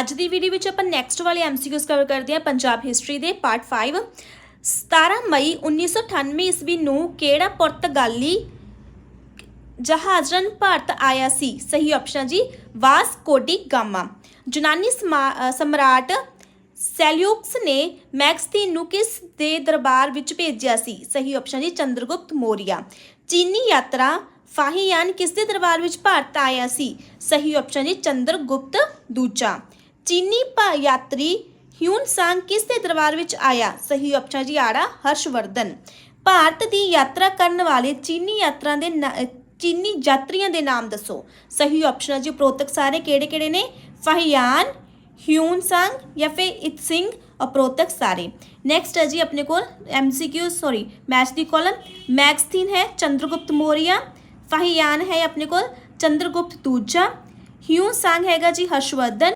ਅੱਜ ਦੀ ਵੀਡੀਓ ਵਿੱਚ ਆਪਾਂ ਨੈਕਸਟ ਵਾਲੇ ਐਮਸੀਕਿਊਜ਼ ਕਵਰ ਕਰਦੇ ਹਾਂ, ਪੰਜਾਬ ਹਿਸਟਰੀ ਦੇ ਪਾਰਟ 5 17 ਮਈ 1998 ਈਸਵੀ ਨੂੰ ਕਿਹੜਾ ਪੁਰਤਗਾਲੀ ਜਹਾਜ਼ਰਨ ਭਾਰਤ ਆਇਆ ਸੀ? ਸਹੀ ਆਪਸ਼ਨ ਜੀ, ਵਾਸਕੋਡੀ ਗਾਮਾ। ਯੂਨਾਨੀ ਸਮਾ- ਸਮਰਾਟ ਸੈਲਿਊਕਸ ਨੇ ਮੈਗਸਤੀਨ ਨੂੰ ਕਿਸ ਦੇ ਦਰਬਾਰ ਵਿੱਚ ਭੇਜਿਆ ਸੀ? ਸਹੀ ਆਪਸ਼ਨ ਜੀ, ਚੰਦਰਗੁਪਤ ਮੌਰੀਆ। ਚੀਨੀ ਯਾਤਰਾ ਫਾਹੀਆਨ ਕਿਸ ਦੇ ਦਰਬਾਰ ਵਿੱਚ ਭਾਰਤ ਆਇਆ ਸੀ? ਸਹੀ ਆਪਸ਼ਨ ਜੀ, ਚੰਦਰਗੁਪਤ ਦੂਜਾ। ਚੀਨੀ ਭਾ ਯਾਤਰੀ ਹਿਊਨ ਸਾਂਗ ਕਿਸ ਦੇ ਦਰਬਾਰ ਵਿੱਚ ਆਇਆ? ਸਹੀ ਆਪਸ਼ਨ ਜੀ ਆੜਾ ਹਰਸ਼ਵਰਧਨ। ਭਾਰਤ ਦੀ ਯਾਤਰਾ ਕਰਨ ਵਾਲੇ ਚੀਨੀ ਯਾਤਰਾ ਦੇ ਨਾ- ਚੀਨੀ ਯਾਤਰੀਆਂ ਦੇ ਨਾਮ ਦੱਸੋ। ਸਹੀ ਆਪਸ਼ਨ ਹੈ ਜੀ ਉਪਰੋਕਤ ਸਾਰੇ ਕਿਹੜੇ ਕਿਹੜੇ ਨੇ? ਫਾਹੀਆਨ, ਹਿਊਨ ਸੰਗ ਜਾਂ ਫਿਰ ਇਤਸਿੰਗ ਉਪਰੋਕਤ ਸਾਰੇ। ਨੈਕਸਟ ਹੈ ਜੀ ਆਪਣੇ ਕੋਲ ਐਮਸੀਕਿਊ ਸੌਰੀ ਮੈਚ ਦੀ ਕਾਲਮ ਮੈਕਸਥੀਨ ਹੈ ਚੰਦਰਗੁਪਤ ਮੌਰੀਆ। ਫਾਹੀਆਨ ਹੈ ਆਪਣੇ ਕੋਲ ਚੰਦਰਗੁਪਤ ਦੂਜਾ। ਹਿਊਨ ਸੰਗ ਹੈਗਾ ਜੀ ਹਰਸ਼ਵਰਧਨ।